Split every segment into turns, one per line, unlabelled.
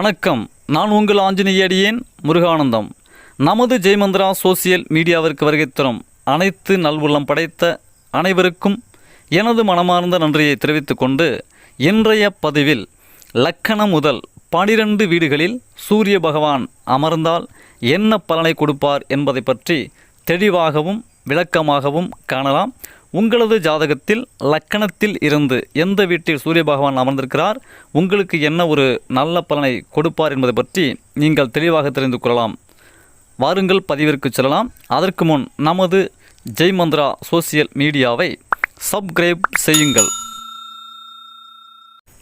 வணக்கம். நான் உங்கள் ஆஞ்சநேயடியேன் முருகானந்தம். நமது ஜெயமந்திரா சோசியல் மீடியாவிற்கு வருகை தரும் அனைத்து நல்வுள்ளம் படைத்த அனைவருக்கும் எனது மனமார்ந்த நன்றியை தெரிவித்துக் கொண்டு இன்றைய பதிவில் லக்கணம் முதல் பனிரெண்டு வீடுகளில் சூரிய பகவான் அமர்ந்தால் என்ன பலனை கொடுப்பார் என்பதை பற்றி தெளிவாகவும் விளக்கமாகவும் காணலாம். உங்களது ஜாதகத்தில் லக்கணத்தில் இருந்து எந்த வீட்டில் சூரிய பகவான் அமர்ந்திருக்கிறார் உங்களுக்கு என்ன ஒரு நல்ல பலனை கொடுப்பார் என்பதை பற்றி நீங்கள் தெளிவாக தெரிந்து கொள்ளலாம். வாருங்கள் பதிவிற்கு செல்லலாம். அதற்கு முன் நமது ஜெய் மந்த்ரா சோசியல் மீடியாவை சப்ஸ்கிரைப் செய்யுங்கள்.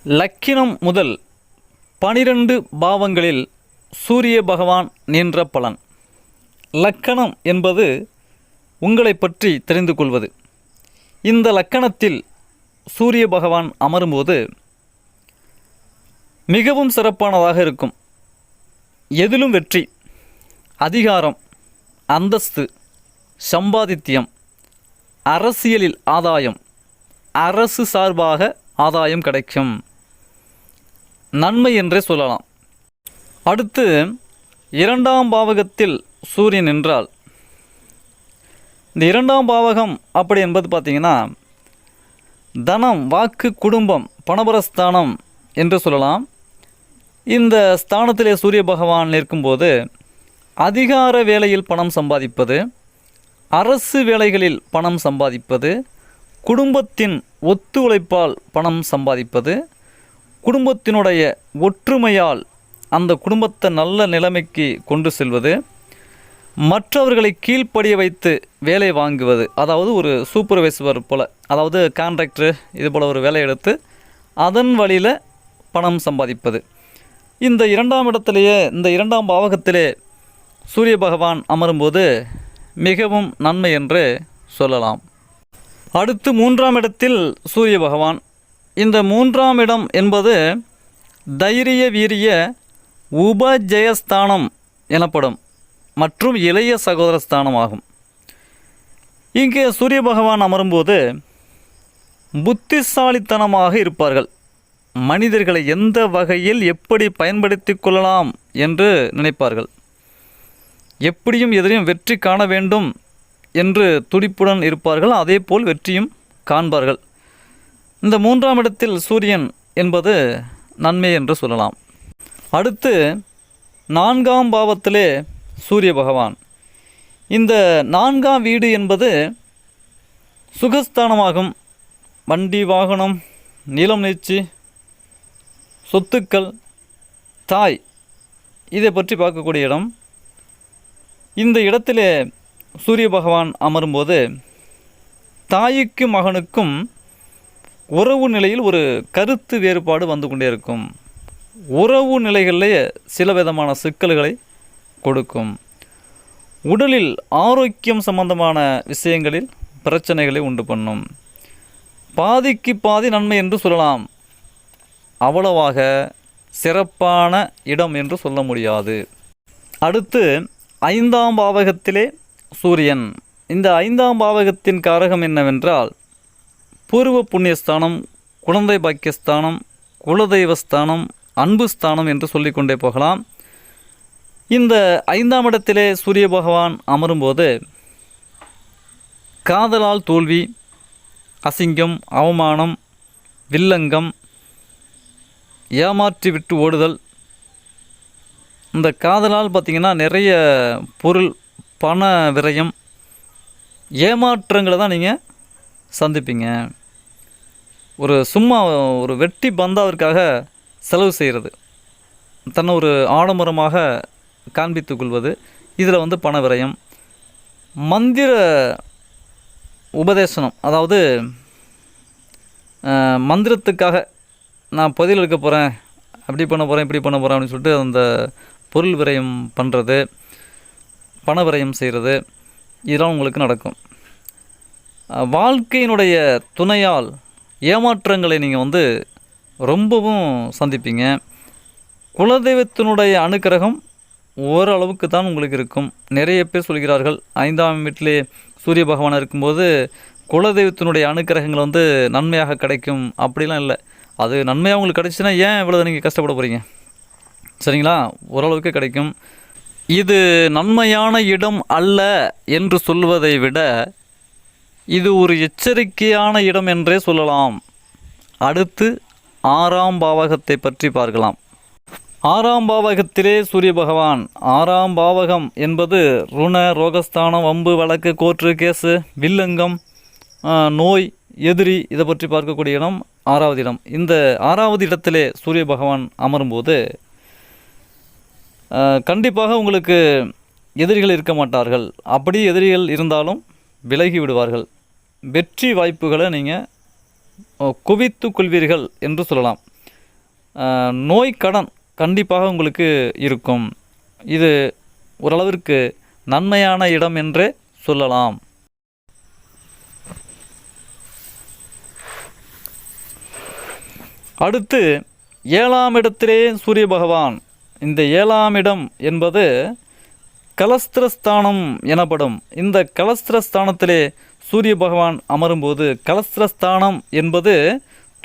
லக்கினம் முதல் பனிரெண்டு பாவங்களில் சூரிய பகவான் நின்ற பலன். லக்கணம் என்பது உங்களை பற்றி தெரிந்து கொள்வது. இந்த லக்கணத்தில் சூரிய பகவான் அமரும்போது மிகவும் சிறப்பானதாக இருக்கும். எதிலும் வெற்றி அதிகாரம் அந்தஸ்து சம்பாதித்தியம் அரசியலில் ஆதாயம் அரசு சார்பாக ஆதாயம் கிடைக்கும். நன்மை என்றே சொல்லலாம். அடுத்து இரண்டாம் பாவகத்தில் சூரியன் என்றால் இந்த இரண்டாம் பாவகம் அப்படி என்பது பார்த்தீங்கன்னா தனம் வாக்கு குடும்பம் பணபரஸ்தானம் என்று சொல்லலாம். இந்த ஸ்தானத்திலே சூரிய பகவான் நிற்கும்போது அதிகார வேலையில் பணம் சம்பாதிப்பது அரசு வேலைகளில் பணம் சம்பாதிப்பது குடும்பத்தின் ஒத்துழைப்பால் பணம் சம்பாதிப்பது குடும்பத்தினுடைய ஒற்றுமையால் அந்த குடும்பத்தை நல்ல நிலைமைக்கு கொண்டு செல்வது மற்றவர்களை கீழ்ப்படிய வைத்து வேலை வாங்குவது. அதாவது ஒரு சூப்பர்வைசர் போல். அதாவது கான்ட்ராக்டரு இது போல் ஒரு வேலை எடுத்து அதன் வழியில் பணம் சம்பாதிப்பது. இந்த இரண்டாம் இடத்திலேயே இந்த இரண்டாம் பாவகத்திலே சூரிய பகவான் அமரும்போது மிகவும் நன்மை என்று சொல்லலாம். அடுத்து மூன்றாம் இடத்தில் சூரிய பகவான். இந்த மூன்றாம் இடம் என்பது தைரிய வீரிய உபஜயஸ்தானம் எனப்படும். மற்றும் இளைய சகோதர ஸ்தானம் ஆகும் இங்கே சூரிய பகவான் அமரும்போது புத்திசாலித்தனமாக இருப்பார்கள். மனிதர்களை எந்த வகையில் எப்படி பயன்படுத்தி கொள்ளலாம் என்று நினைப்பார்கள். எப்படியும் எதிரையும் வெற்றி காண வேண்டும் என்று துடிப்புடன் இருப்பார்கள். அதே போல் வெற்றியும் காண்பார்கள். இந்த மூன்றாம் இடத்தில் சூரியன் என்பது நன்மை என்று சொல்லலாம். அடுத்து நான்காம் பாவத்திலே சூரிய பகவான். இந்த நான்காம் வீடு என்பது சுகஸ்தானமாகும். வண்டி வாகனம் நிலம் நீச்சி சொத்துக்கள் தாய். இதை பற்றி பார்க்கக்கூடிய இடம். இந்த இடத்திலே சூரிய பகவான் அமரும்போது தாய்க்கும் மகனுக்கும் உறவு நிலையில் ஒரு கருத்து வேறுபாடு வந்து கொண்டே இருக்கும். உறவு நிலைகளிலே சில விதமான சிக்கல்களை கொடுக்கும். உடலில் ஆரோக்கியம் சம்பந்தமான விஷயங்களில் பிரச்சனைகளை உண்டு பண்ணும். பாதிக்கு பாதி நன்மை என்று சொல்லலாம். அவ்வளவாக சிறப்பான இடம் என்று சொல்ல முடியாது. அடுத்து ஐந்தாம் பாவகத்திலே சூரியன். இந்த ஐந்தாம் பாவகத்தின் காரகம் என்னவென்றால் பூர்வ புண்ணியஸ்தானம் குழந்தை பாக்கியஸ்தானம் குலதெய்வஸ்தானம் அன்பு ஸ்தானம் என்று சொல்லிக்கொண்டே போகலாம். இந்த ஐந்தாம் இடத்திலே சூரிய பகவான் அமரும்போது காதலால் தோல்வி அசிங்கம் அவமானம் வில்லங்கம் ஏமாற்றி விட்டு ஓடுதல் இந்த காதலால் பார்த்திங்கன்னா நிறைய பொருள் பண விரயம் ஏமாற்றங்களை தான் நீங்கள் சந்திப்பீங்க. ஒரு சும்மா ஒரு வெட்டி பந்தாவிற்காக செலவு செய்கிறது தன்னை ஒரு ஆடம்பரமாக காண்பித்துக் கொள்வது இதில் வந்து பண விரயம். மந்திர உபதேசனம் அதாவது மந்திரத்துக்காக நான் பதில் எடுக்க போகிறேன் அப்படி பண்ண போகிறேன் இப்படி பண்ண போகிறேன் அப்படின்னு சொல்லிட்டு அந்த பொருள் விரயம் பண்ணுறது பண விரயம் செய்கிறது இதெல்லாம் உங்களுக்கு நடக்கும். வாழ்க்கையினுடைய துணையால் ஏமாற்றங்களை நீங்கள் வந்து ரொம்பவும் சந்திப்பீங்க. குலதெய்வத்தினுடைய அனுக்கிரகம் ஓரளவுக்கு தான் உங்களுக்கு இருக்கும். நிறைய பேர் சொல்கிறார்கள் ஐந்தாம் வீட்டிலே சூரிய பகவான் இருக்கும்போது குலதெய்வத்தினுடைய அனுக்கிரகங்கள் வந்து நன்மையாக கிடைக்கும். அப்படிலாம் இல்லை. அது நன்மையாக உங்களுக்கு கிடைச்சுன்னா ஏன் இவ்வளோ நீங்கள் கஷ்டப்பட போகிறீங்க சரிங்களா? ஓரளவுக்கு கிடைக்கும். இது நன்மையான இடம் அல்ல என்று சொல்வதை விட இது ஒரு எச்சரிக்கையான இடம் என்றே சொல்லலாம். அடுத்து ஆறாம் பாவகத்தை பற்றி பார்க்கலாம். ஆறாம் பாவகத்திலே சூரிய பகவான். ஆறாம் பாவகம் என்பது ருண ரோகஸ்தானம் வம்பு வழக்கு கோற்று கேசு வில்லங்கம் நோய் எதிரி இதை பற்றி பார்க்கக்கூடிய இடம் ஆறாவது இடம். இந்த ஆறாவது இடத்திலே சூரிய பகவான் அமரும்போது கண்டிப்பாக உங்களுக்கு எதிரிகள் இருக்க மாட்டார்கள். அப்படி எதிரிகள் இருந்தாலும் விலகி விடுவார்கள். வெற்றி வாய்ப்புகளை நீங்கள் குவித்து கொள்வீர்கள் என்று சொல்லலாம். நோய் கடன் கண்டிப்பாக உங்களுக்கு இருக்கும். இது ஓரளவிற்கு நன்மையான இடம் என்றே சொல்லலாம். அடுத்து ஏழாம் இடத்திலே சூரிய பகவான். இந்த ஏழாம் இடம் என்பது கலஸ்திரஸ்தானம் எனப்படும். இந்த கலஸ்திரஸ்தானத்திலே சூரிய பகவான் அமரும்போது கலஸ்திரஸ்தானம் என்பது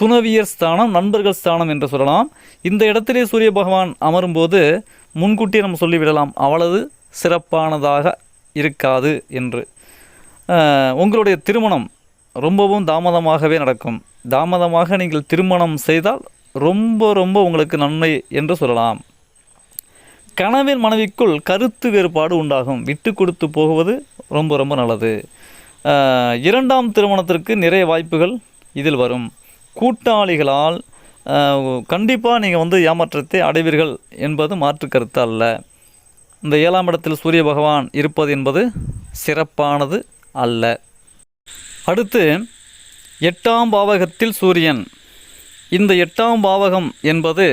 துணவியர் ஸ்தானம் நண்பர்கள் ஸ்தானம் என்று சொல்லலாம். இந்த இடத்திலே சூரிய பகவான் அமரும்போது முன்கூட்டியே நம்ம சொல்லிவிடலாம் அவ்வளவு சிறப்பானதாக இருக்காது என்று. உங்களுடைய திருமணம் ரொம்பவும் தாமதமாகவே நடக்கும். தாமதமாக நீங்கள் திருமணம் செய்தால் ரொம்ப ரொம்ப உங்களுக்கு நன்மை என்று சொல்லலாம். கணவன் மனைவிக்குள் கருத்து வேறுபாடு உண்டாகும். விட்டு கொடுத்து போகுவது ரொம்ப ரொம்ப நல்லது. இரண்டாம் திருமணத்திற்கு நிறைய வாய்ப்புகள் இதில் வரும். கூட்டாளிகளால் கண்டிப்பாக நீங்கள் வந்து ஏமாற்றத்தை அடைவீர்கள் என்பது மாற்று கருத்து அல்ல. இந்த ஏழாம் இடத்தில் சூரிய பகவான் இருப்பது என்பது சிறப்பானது அல்ல. அடுத்து எட்டாம் பாவகத்தில் சூரியன். இந்த எட்டாம் பாவகம் என்பது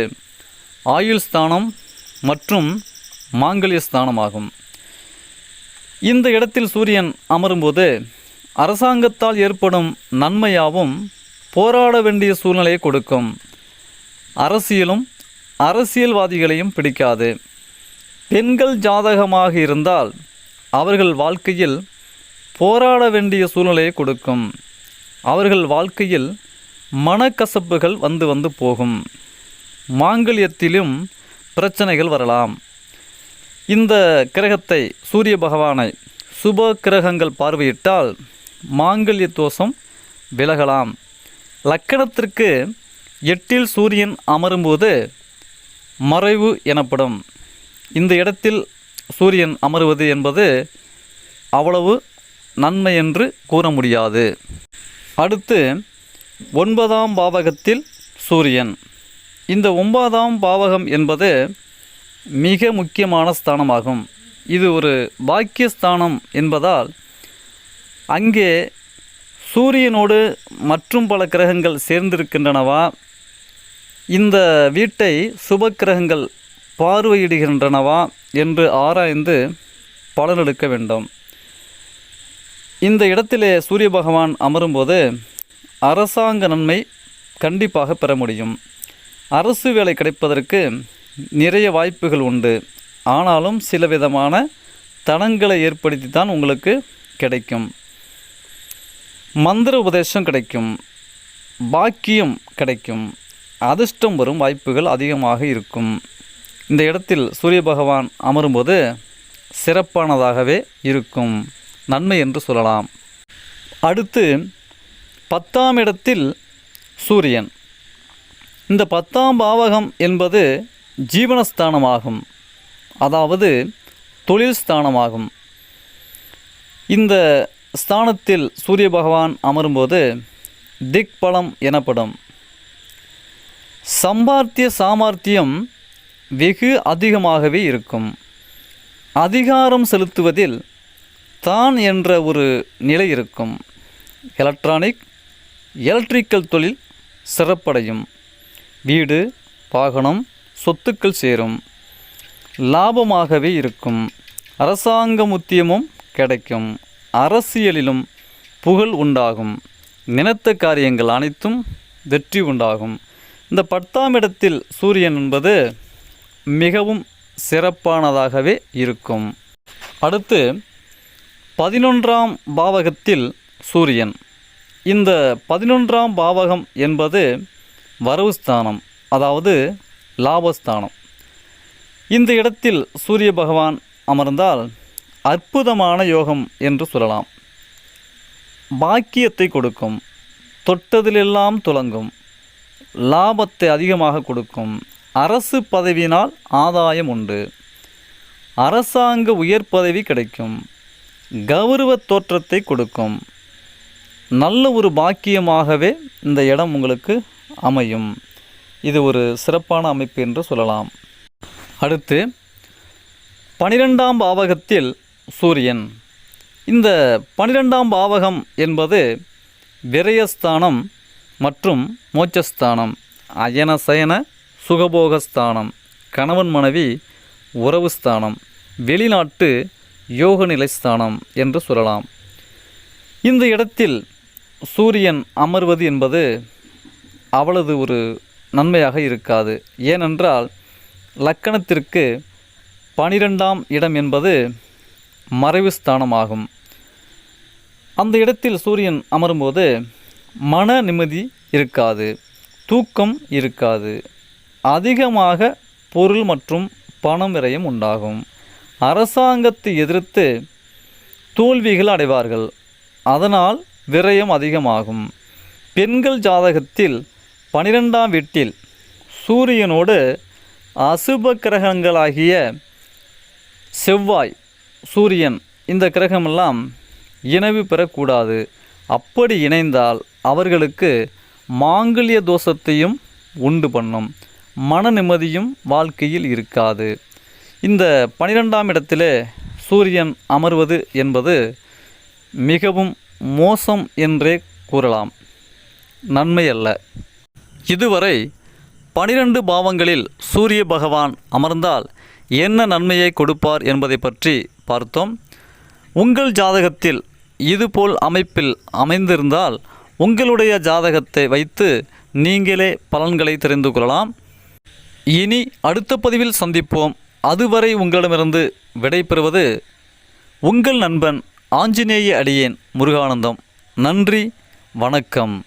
ஆயுள் ஸ்தானம் மற்றும் மாங்கல்ய ஸ்தானமாகும். இந்த இடத்தில் சூரியன் அமரும்போது அரசாங்கத்தால் ஏற்படும் நன்மையாகவும் போராட வேண்டிய சூழ்நிலையை கொடுக்கும். அரசியலும் அரசியல்வாதிகளையும் பிடிக்காது. பெண்கள் ஜாதகமாக இருந்தால் அவர்கள் வாழ்க்கையில் போராட வேண்டிய சூழ்நிலையை கொடுக்கும். அவர்கள் வாழ்க்கையில் மனக்கசப்புகள் வந்து வந்து போகும். மாங்கல்யத்திலும் பிரச்சனைகள் வரலாம். இந்த கிரகத்தை சூரிய பகவானை சுப கிரகங்கள் பார்வையிட்டால் மாங்கல்ய தோஷம் விலகலாம். லக்கணத்திற்கு எட்டில் சூரியன் அமரும்போது மறைவு எனப்படும். இந்த இடத்தில் சூரியன் அமருவது என்பது அவ்வளவு நன்மை என்று கூற முடியாது. அடுத்து ஒன்பதாம் பாவகத்தில் சூரியன். இந்த ஒன்பதாம் பாவகம் என்பது மிக முக்கியமான ஸ்தானமாகும். இது ஒரு பாக்கியஸ்தானம் என்பதால் அங்கே சூரியனோடு மற்றும் பல கிரகங்கள் சேர்ந்திருக்கின்றனவா? இந்த வீட்டை சுப கிரகங்கள் பார்வையிடுகின்றனவா என்று ஆராய்ந்து பலனெடுக்க வேண்டும். இந்த இடத்திலே சூரிய பகவான் அமரும்போது அரசாங்க நன்மை கண்டிப்பாக பெற முடியும். அரசு வேலை கிடைப்பதற்கு நிறைய வாய்ப்புகள் உண்டு. ஆனாலும் சில விதமான தடங்களை ஏற்படுத்தி தான் உங்களுக்கு கிடைக்கும். மந்திர உபதேசம் கிடைக்கும் பாக்கியம் கிடைக்கும் அதிர்ஷ்டம் வரும் வாய்ப்புகள் அதிகமாக இருக்கும். இந்த இடத்தில் சூரிய பகவான் அமரும்போது சிறப்பானதாகவே இருக்கும். நன்மை என்று சொல்லலாம். அடுத்து பத்தாம் இடத்தில் சூரியன். இந்த பத்தாம் பாவகம் என்பது ஜீவனஸ்தானமாகும். அதாவது தொழில் ஸ்தானமாகும். இந்த ஸ்தானத்தில் சூரிய பகவான் அமரும்போது திக் பலம் எனப்படும். சம்பாத்திய சாமர்த்தியம் வெகு அதிகமாகவே இருக்கும். அதிகாரம் செலுத்துவதில் தான் என்ற ஒரு நிலை இருக்கும். எலக்ட்ரானிக் எலக்ட்ரிக்கல் தொழில் சிறப்படையும். வீடு வாகனம் சொத்துக்கள் சேரும். லாபமாகவே இருக்கும். அரசாங்க முத்தியமும் கிடைக்கும். அரசியலிலும் புகழ் உண்டாகும். நினைத்த காரியங்கள் அனைத்தும் வெற்றி உண்டாகும். இந்த பத்தாம் இடத்தில் சூரியன் என்பது மிகவும் சிறப்பானதாகவே இருக்கும். அடுத்து பதினொன்றாம் பாவகத்தில் சூரியன். இந்த பதினொன்றாம் பாவகம் என்பது வரவு ஸ்தானம் அதாவது லாபஸ்தானம். இந்த இடத்தில் சூரிய பகவான் அமர்ந்தால் அற்புதமான யோகம் என்று சொல்லலாம். பாக்கியத்தை கொடுக்கும் தொட்டதிலெல்லாம் துலங்கும் லாபத்தை அதிகமாக கொடுக்கும் அரசு பதவியினால் ஆதாயம் உண்டு. அரசாங்க உயர் பதவி கிடைக்கும் கௌரவ தோற்றத்தை கொடுக்கும். நல்ல ஒரு பாக்கியமாகவே இந்த இடம் உங்களுக்கு அமையும். இது ஒரு சிறப்பான அமைப்பு என்று சொல்லலாம். அடுத்து பனிரெண்டாம் பாவகத்தில் சூரியன். இந்த பனிரெண்டாம் பாவகம் என்பது விரயஸ்தானம் மற்றும் மோட்சஸ்தானம் அயன சயன சுகபோகஸ்தானம் கணவன் மனைவி உறவு ஸ்தானம் வெளிநாட்டு யோக நிலைஸ்தானம் என்று சொல்லலாம். இந்த இடத்தில் சூரியன் அமர்வது என்பது அவ்வளவு ஒரு நன்மையாக இருக்காது. ஏனென்றால் லக்கணத்திற்கு பனிரெண்டாம் இடம் என்பது மறைவு ஸ்தானமாகும். அந்த இடத்தில் சூரியன் அமரும்போது மன நிம்மதி இருக்காது தூக்கம் இருக்காது. அதிகமாக பொருள் மற்றும் பணம் விரயம் உண்டாகும். அரசாங்கத்தை எதிர்த்து தோல்விகள் அடைவார்கள். அதனால் விரயம் அதிகமாகும். பெண்கள் ஜாதகத்தில் பனிரெண்டாம் வீட்டில் சூரியனோடு அசுப கிரகங்களாகிய செவ்வாய் சூரியன் இந்த கிரகமெல்லாம் இணைவு பெறக்கூடாது. அப்படி இணைந்தால் அவர்களுக்கு மாங்கல்ய தோஷத்தையும் உண்டு பண்ணும். மன நிம்மதியும் வாழ்க்கையில் இருக்காது. இந்த பனிரெண்டாம் இடத்திலே சூரியன் அமர்வது என்பது மிகவும் மோசம் என்றே கூறலாம். நன்மை அல்ல. இதுவரை பனிரெண்டு பாவங்களில் சூரிய பகவான் அமர்ந்தால் என்ன நன்மையை கொடுப்பார் என்பதை பற்றி பார்த்தோம். உங்கள் ஜாதகத்தில் இதுபோல் அமைப்பில் அமைந்திருந்தால் உங்களுடைய ஜாதகத்தை வைத்து நீங்களே பலன்களை தெரிந்து கொள்ளலாம். இனி அடுத்த பதிவில் சந்திப்போம். அதுவரை உங்களிடமிருந்து விடைபெறுவது உங்கள் நண்பன் ஆஞ்சநேய அடியேன் முருகானந்தம். நன்றி வணக்கம்.